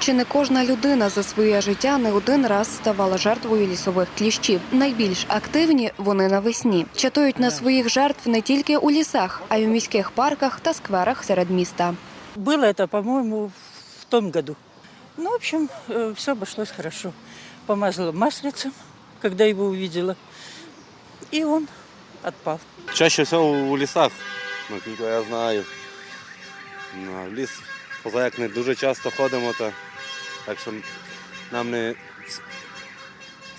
Чи не кожна людина за своє життя не один раз ставала жертвою лісових кліщів? Найбільш активні вони навесні. Чатують на своїх жертв не тільки у лісах, а й у міських парках та скверах серед міста. Было это, по-моему, в том году. Ну, в общем, все обошлось хорошо. Помазала маслицем, когда его увидела, и он отпал. Чаще всього у лісах, наскільки я знаю. В ліс поза як не дуже часто ходимо, то, так що нам не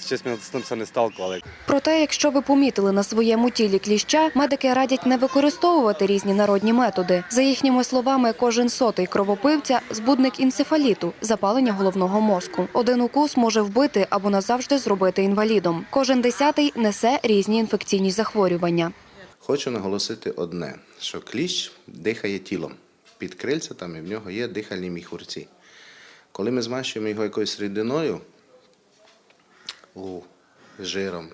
чим ми з тим це не сталкували. Проте, якщо ви помітили на своєму тілі кліща, медики радять не використовувати різні народні методи. За їхніми словами, кожен сотий кровопивця збудник енцефаліту, запалення головного мозку. Один укус може вбити або назавжди зробити інвалідом. Кожен десятий несе різні інфекційні захворювання. Хочу наголосити одне, що кліщ дихає тілом. Під крильцятами в нього є дихальні міхурці. Коли ми змащуємо його якоюсь рідиною, у, жиром,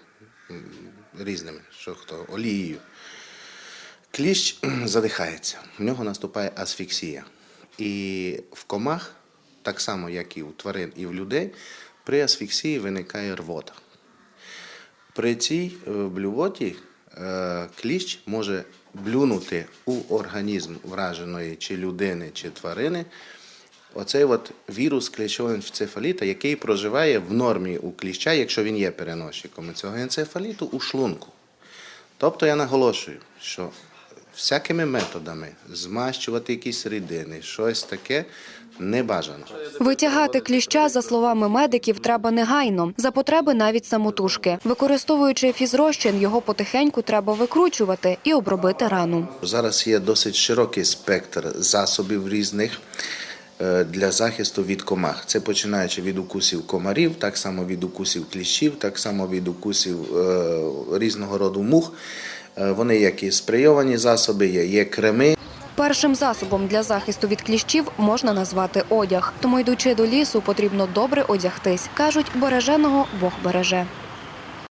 різними, що хто, олією, кліщ задихається, в нього наступає асфіксія. І в комах, так само як і у тварин, і в людей, при асфіксії виникає рвота. При цій е, блювоті е, кліщ може блюнути у організм враженої чи людини, чи тварини. Оцей от вірус кліщового енцефаліта, який проживає в нормі у кліща, якщо він є переносчиком цього енцефаліту, у шлунку. Тобто я наголошую, що всякими методами змащувати якісь рідини, щось таке не бажано. Витягати кліща, за словами медиків, треба негайно, за потреби навіть самотужки. Використовуючи фізрозчин, його потихеньку треба викручувати і обробити рану. Зараз є досить широкий спектр засобів різних для захисту від комах. Це починаючи від укусів комарів, так само від укусів кліщів, так само від укусів е, різного роду мух. Е, Вони як і спрейовані засоби, є креми. Першим засобом для захисту від кліщів можна назвати одяг. Тому, йдучи до лісу, потрібно добре одягтись. кажуть, береженого Бог береже.